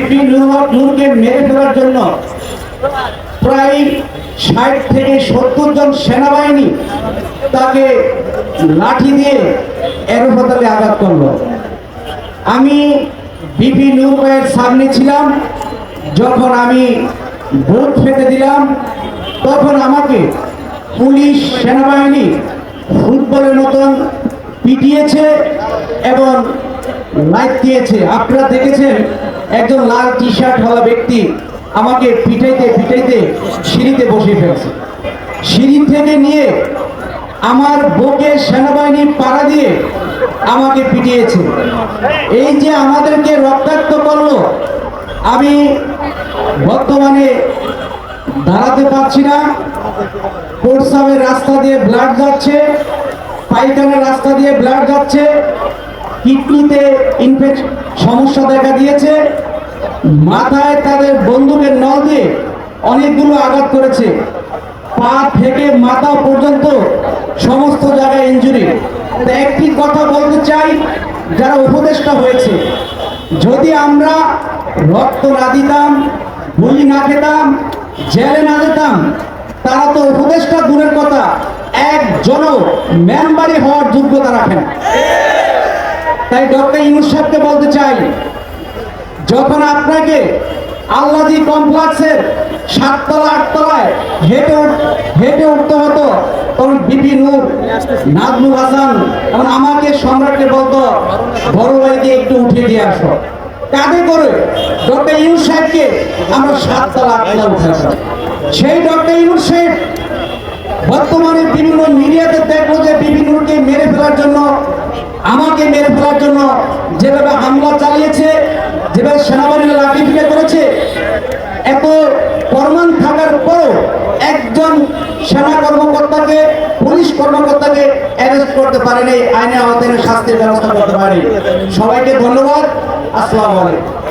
বিপিন নূরকে মেরে ফেলার জন্য প্রায় ষাট থেকে সত্তর জন সেনাবাহিনী তাকে লাঠি দিয়ে এরোপাতালে আঘাত করল। আমি বিপি নূর ভাইয়ের সামনে ছিলাম, যখন আমি ভোট ফেতে দিলাম, তখন আমাকে পুলিশ সেনাবাহিনী ফুটবলের মতন পিটিয়েছে এবং লাইট দিয়েছে। আপনারা দেখেছেন একজন লাল টি শার্ট হওয়া ব্যক্তি আমাকে পিটাইতে পিটাইতে সিঁড়িতে বসিয়ে ফেলছে। সিঁড়ি থেকে নিয়ে আমার বুকে সেনাবাহিনী পাড়া দিয়ে আমাকে পিটিয়েছে। এই যে আমাদেরকে রক্তাক্ত করল, আমি বর্তমানে দাঁড়াতে পারছি না। প্রস্রাবের রাস্তা দিয়ে ব্লাড যাচ্ছে পায়খানার রাস্তা দিয়ে ব্লাড যাচ্ছে। কিডনিতে ইনফেকশন সমস্যা দেখা দিয়েছে, মাথায় তাদের বন্দুকের নল দিয়ে অনেকগুলো আঘাত করেছে। পা থেকে মাথা পর্যন্ত সমস্ত জায়গায় ইঞ্জুরি একটি কথা বলতে চাই, যারা উপদেষ্টা হয়েছে, যদি আমরা রক্ত না দিতাম, গুলি না খেতাম, জেলে না যেতাম, তারা তো উপদেষ্টা দূরের কথা একজন মেম্বারি হওয়ার যোগ্যতা রাখে না। তাই ডক্টর ইউনুস সাহেবকে বলতে চাই, যখন আপনাকে আল্লাদি কমপ্লেক্সের সাততলা, আটতলায় হেঁটে হেঁটে উঠতে হতো, তখন বিপি নূর নাজমুল হাসান এবং আমাকে সম্রাটকে বলতো, বড় ভাইকে একটু উঠে দিয়ে আসো। কাঁধে করে? ডক্টর ইউনুস সাহেবকে আমরা সাততলা, আটতলা উঠেছিলাম সেই ডক্টর ইউনুস সাহেব বর্তমানে বিভিন্ন মিডিয়াতে দেখল যে বিভিন্নকে মেরে ফেলার জন্য আমাকে মেরে ফেলার জন্য যেভাবে হামলা চালিয়েছে, যেভাবে সেনাবাহিনী লাঠি ফিরে করেছে, এত প্রমাণ থাকার পরও একজন সেনা কর্মকর্তাকে, পুলিশ কর্মকর্তাকে অ্যারেস্ট করতে পারেনি, আইনে আওতায় শাস্তির ব্যবস্থা করতে পারেনি। সবাইকে ধন্যবাদ, আসসালামু আলাইকুম।